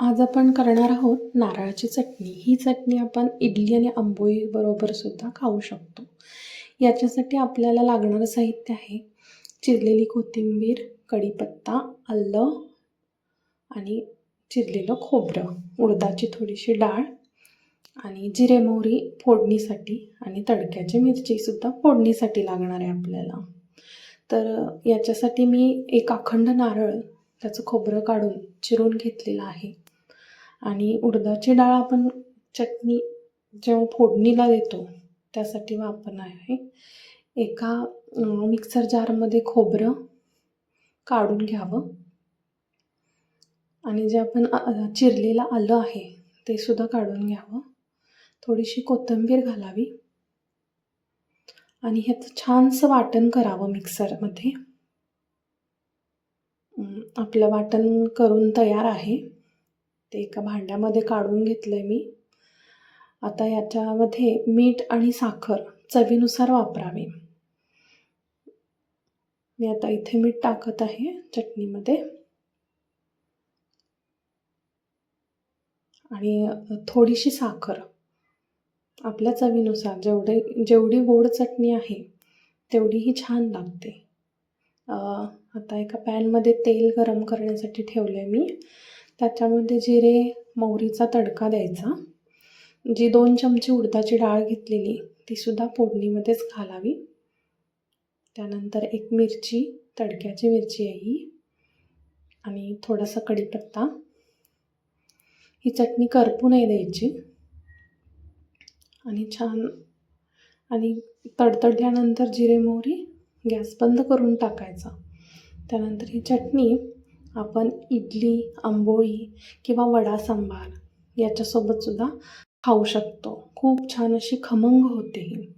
आज आपण करणार आहोत नारळाची चटणी. ही चटणी आपण इडली आणि आंबोळी बरोबर सुद्धा खाऊ शकतो. याच्यासाठी आपल्याला लागणारं साहित्य आहे चिरलेली कोथिंबीर कढीपत्ता आलं आणि चिरलेलं खोबरं. उडदाची थोडीशी डाळ आणि जिरे मोहरी फोडणीसाठी आणि तडक्याची मिरचीसुद्धा फोडणीसाठी लागणार आहे आपल्याला. तर याच्यासाठी मी एक अखंड नारळ त्याचं खोबरं काढून चिरून घेतलेलं आहे. आणि उडदाची डाळ आपण चटणी जेव्हा फोडणीला देतो त्यासाठी वापरणार आहे. एका मिक्सर जारमध्ये खोबरं काढून घ्यावं. आणि जे आपण चिरलेलं आलं आहे ते सुद्धा काढून घ्यावं. थोडीशी कोथिंबीर घालावी. आणि ह्याचं छानसं वाटण करावं मिक्सरमध्ये आपलं वाटण करून तयार आहे. ते एका भांड्यामध्ये काढून घेतलं आहे मी. आता याच्यामध्ये मीठ आणि साखर चवीनुसार वापरावी. मी आता इथे मीठ टाकत आहे चटणीमध्ये. आणि थोडीशी साखर. आपल्या चवीनुसार जेवढे जेवढी गोड चटणी आहे तेवढी ही छान लागते. आता एका पॅनमध्ये तेल गरम करण्यासाठी ठेवलं आहे मी. त्याच्यामध्ये जिरे मोहरीचा तडका द्यायचा जी दोन चमचे उडदाची डाळ घेतलेली तीसुद्धा फोडणीमध्येच घालावी. त्यानंतर एक मिरची तडक्याची मिरची आहे ही आणि थोडासा कढीपत्ता. ही चटणी करपू नाही द्यायची. आणि छान आणि तडतडल्यानंतर जिरे मोहरी गॅस बंद करून टाकायचा. त्यानंतर ही चटणी आपण इडली आंबोळी किंवा वडा सांबार याच्यासोबतसुद्धा खाऊ शकतो. खूप छान अशी खमंग होते ही.